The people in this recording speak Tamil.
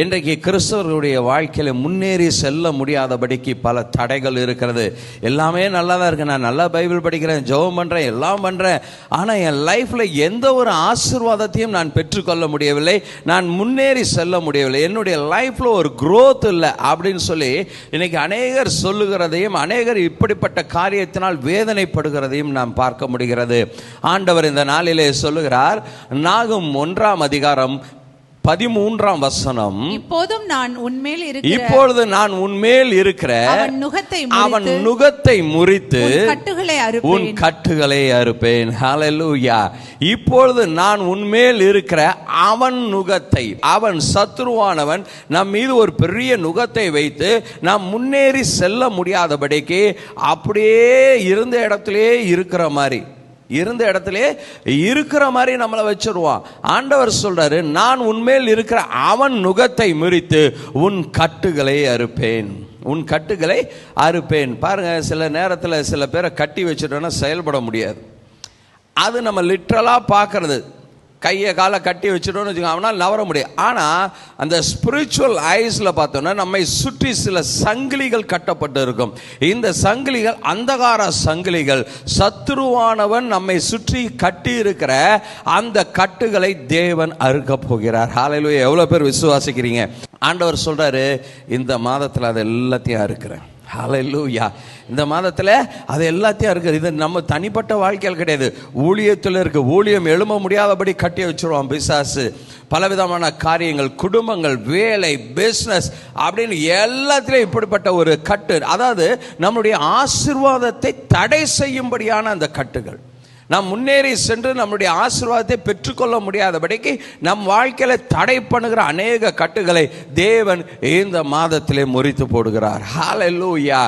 இன்றைக்கு கிறிஸ்தவர்களுடைய வாழ்க்கையில் முன்னேறி செல்ல முடியாதபடிக்கு பல தடைகள் இருக்கிறது. எல்லாமே நல்லா தான் இருக்கு. நான் நல்லா பைபிள் படிக்கிறேன் ஜெபம் பண்ணுறேன் எல்லாம் பண்ணுறேன் ஆனால் என் லைஃப்பில் எந்த ஒரு ஆசீர்வாதத்தையும் நான் பெற்றுக்கொள்ள முடியவில்லை. நான் முன்னேறி செல்ல முடியவில்லை. என்னுடைய லைஃப்பில் ஒரு க்ரோத் இல்லை அப்படின்னு சொல்லி இன்னைக்கு அநேகர் சொல்லுகிறதையும் அநேகர் இப்படிப்பட்ட காரியத்தினால் வேதனைப்படுகிறதையும் நாம் பார்க்க முடிகிறது. ஆண்டவர் இந்த நாளிலே சொல்லுகிறார் நாகும் ஒன்றாம் அதிகாரம் பதிமூன்றாம் வசனம். இப்போதும் நான் உன்மேல் இருக்கிற இப்பொழுது நான் உன்மேல் இருக்கிற அவன் நுகத்தை அவன் நுகத்தை முறித்து உன் கட்டுகளை உன் அறுப்பேன் கட்டுகளை அறுப்பேன். ஹalleluya இப்பொழுது நான் உன்மேல் இருக்கிற அவன் நுகத்தை அவன் சத்ருவானவன் நம் மீது ஒரு பெரிய நுகத்தை வைத்து நாம் முன்னேறி செல்ல முடியாதபடிக்கு அப்படியே இருந்த இடத்திலே இருக்கிற மாதிரி. இருந்த இடத்திலே இருக்கிற மாதிரி நம்மளை வச்சிருவான். ஆண்டவர் சொல்றாரு நான் உண்மையில் இருக்கிற அவன் நுகத்தை முறித்து உன் கட்டுகளை அறுப்பேன். உன் கட்டுகளை அறுப்பேன். பாருங்க சில நேரத்தில் சில பேரை கட்டி வச்சுட்டோன்னா செயல்பட முடியாது. அது நம்ம லிட்ரலாக பார்க்கறது. கையை காலை கட்டி வச்சுட்டோம்னு வச்சுக்கோங்க அவனால் நவர முடியும் ஆனால் அந்த ஸ்பிரிச்சுவல் ஐஸில் பார்த்தோன்னா நம்மை சுற்றி சில சங்கிலிகள் கட்டப்பட்டு இருக்கும். இந்த சங்கிலிகள் அந்தகார சங்கிலிகள் சத்துருவானவன் நம்மை சுற்றி கட்டி இருக்கிற அந்த கட்டுகளை தேவன் அறுக்க போகிறார். ஹalleluya எவ்வளோ பேர் விசுவாசிக்கிறீங்க? ஆண்டவர் சொல்கிறாரு இந்த மாதத்தில் அதை எல்லாத்தையும் அறுக்கிறேன். ஹalleluya இந்த மாதத்தில் அது எல்லாத்தையும் இருக்குது இது நம்ம தனிப்பட்ட வாழ்க்கையில் கிடையாது. ஊழியத்தில் இருக்க. ஊழியம் எழும்ப முடியாதபடி கட்டி வச்சுருவோம் பிசாசு. பலவிதமான காரியங்கள் குடும்பங்கள் வேலை பிஸ்னஸ் அப்படின்னு எல்லாத்திலையும் இப்படிப்பட்ட ஒரு கட்டு. அதாவது நம்முடைய ஆசீர்வாதத்தை தடை செய்யும்படியான அந்த கட்டுகள். நாம் முன்னேறி சென்று நம்முடைய ஆசீர்வாதத்தை பெற்றுக்கொள்ள முடியாதபடிக்கு நம் வாழ்க்கையில் தடை பண்ணுகிற அநேக கட்டுகளை தேவன் இந்த மாதத்திலே முறித்து போடுகிறார். ஹalleluya